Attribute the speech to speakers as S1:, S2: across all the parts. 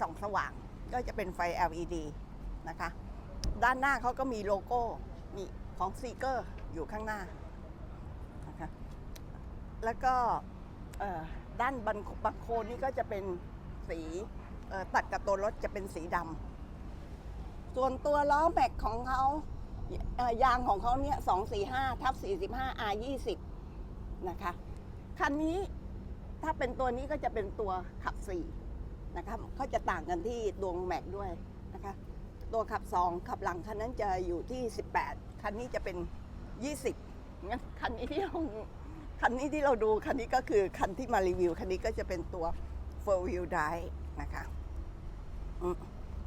S1: ส่องสว่างก็จะเป็นไฟ LED นะคะ ด้านหน้าเขาก็มีโลโก้นี่ของซีเกอร์อยู่ข้างหน้านะคะแล้วก็ด้านบันบังโคนนี่ก็จะเป็นสีตัดกับตัวรถจะเป็นสีดำส่วนตัวล้อแม็กของเขาเอ่อยางของเขาเนี่ย245ทับ45 R 20นะคะ คันนี้ถ้าเป็นตัวนี้ก็จะเป็นตัวขับ4 นะคะก็จะต่างกันที่ดวงแม็กด้วยนะคะตัวขับ 2 ขับหลังคันนั้นจะอยู่ที่ 18 คันนี้จะเป็น 20งั้นคันนี้ที่เราคันนี้ที่เราดูคันนี้ก็คือคันที่มารีวิว คันนี้ก็จะเป็นตัว four wheel drive นะคะ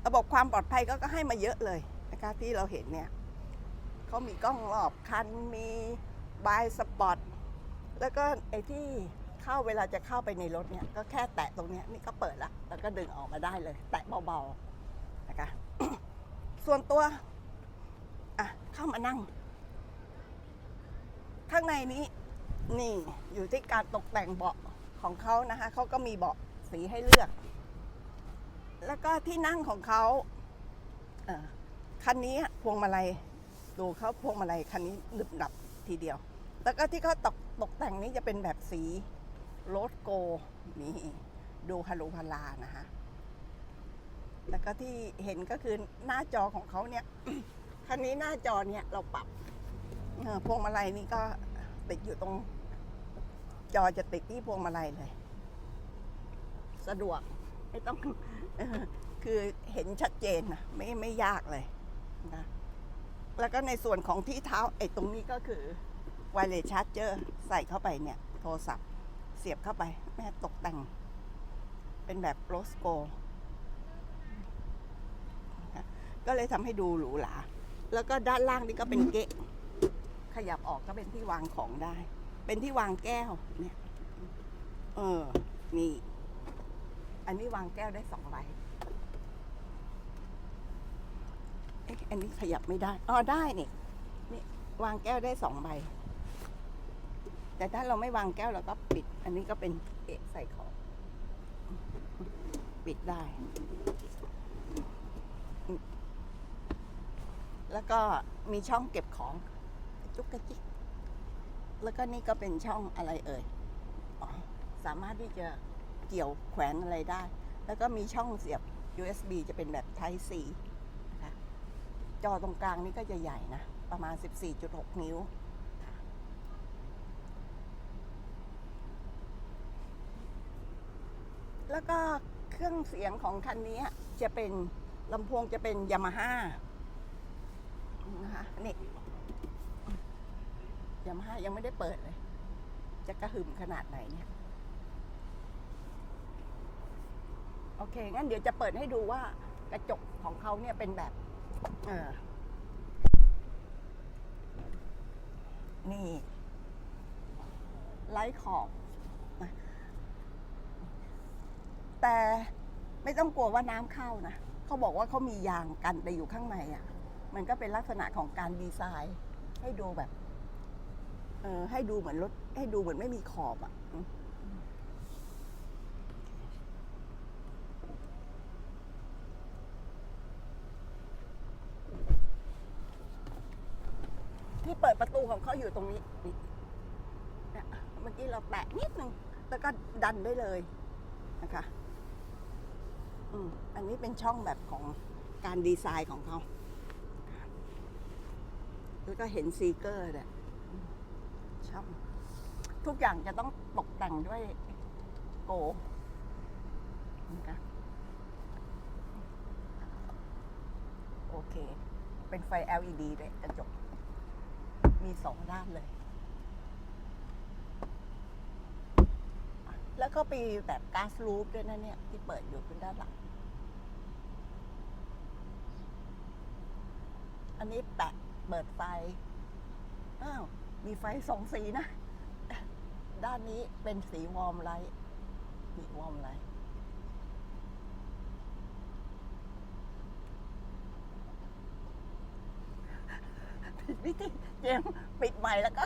S1: ระบบความปลอดภัยก็ก็ให้มาเยอะเลยนะคะที่เราเห็นเนี่ยเขามีกล้องรอบคันมีบายสปอตแล้วก็ไอ้ที่ เข้าเวลาจะเข้าไปในรถเนี่ยก็แค่แตะตรงนี้นี่ก็เปิดละแล้วก็ดึงออกมาได้เลย แตะเบาๆนะคะส่วนตัวอะเข้ามานั่ง ข้างในนี้นี่อยู่ที่การตกแต่งเบาะของเขานะคะเขาก็มีเบาะสีให้เลือก แล้วก็ที่นั่งของเขาคันนี้พวงมาลัยดูเขาพวงมาลัยคันนี้หนึบหนับทีเดียว แล้วก็ที่เขาตกตกแต่งนี้จะเป็นแบบสี โรสโกนี่ดูฮารุฮาลานะคะแล้วก็ที่เห็นก็คือหน้าจอของเขาเนี่ยคันนี้หน้าจอเนี่ยเราปรับพวงมาลัยนี่ก็ติดอยู่ตรง จอจะติดที่พวงมาลัยเลย สะดวกไม่ต้องคือเห็นชัดเจนนะไม่ไม่ยากเลยนะแล้วก็ในส่วนของที่เท้าไอ้ตรงนี้ก็คือไวเลสชาร์จเจอร์ใส่เข้าไปเนี่ย โทรศัพท์ เสียบเข้าไป แม่ตกแต่ง เป็นแบบโรสโกก็เลยทำให้ดูหรูหราแล้วก็ด้านล่างนี่ก็เป็นเกะขยับออกก็เป็นที่วางของได้ เป็นที่วางแก้วเนี่ย เออ นี่ อันนี้วางแก้วได้สองใบเอ๊ะอันนี้ขยับไม่ได้ อ๋อได้นี่นี่วางแก้วได้สองใบ แต่ถ้าเราไม่วางแก้วเราก็ปิด อันนี้ก็เป็นเอะใส่ของ ปิดได้ แล้วก็มีช่องเก็บของจุกกระจิกแล้วก็นี่ก็เป็นช่องอะไรเอ่ยสามารถที่จะเกี่ยวแขวนอะไรได้ แล้วก็มีช่องเสียบ USB จะเป็นแบบ Type C นะคะจอตรงกลางนี่ก็จะใหญ่นะ ประมาณ 14.6 นิ้ว แล้วก็เครื่องเสียงของคันนี้จะเป็นลำโพงจะเป็นยามาฮ่านะคะนี่ยามาฮ่ายังไม่ได้เปิดเลย จะกระหึ่มขนาดไหนเนี่ย โอเค งั้นเดี๋ยวจะเปิดให้ดูว่ากระจกของเขาเนี่ยเป็นแบบ เออนี่ไร้ขอบนะ แต่ไม่ต้องกลัวว่าน้ำเข้านะเขาบอกว่าเขามียางกันไปอยู่ข้างในอะ่ะ มันก็เป็นลักษณะของการดีไซน์ ให้ดูแบบเออให้ดูเหมือนรถให้ดูเหมือนไม่มีขอบอะ่ะที่เปิดประตูของเขาอยู่ตรงนี้เนี่ยเมื่อกี้เราแตะนิดนึงแล้วก็ดันได้เลยนะคะ อืมอันนี้เป็นช่องแบบของการดีไซน์ของเขา แล้วก็เห็นซีเกอร์เนี่ยช่องทุกอย่างจะต้องตกแต่งด้วยโกนะคะโอเค เป็นไฟ LED ด้วยกระจก มีสองด้านเลย แล้วก็มีแบบก๊าซรูฟด้วยนะเนี่ย ที่เปิดอยู่ขึ้นด้านหลัง อันนี้แปะเปิดไฟ อ้าว มีไฟสองสีนะ ด้านนี้เป็นสีวอร์มไลท์นี่วอร์มไลท์ผิดวิธีเจมปิดใหม่แล้วก็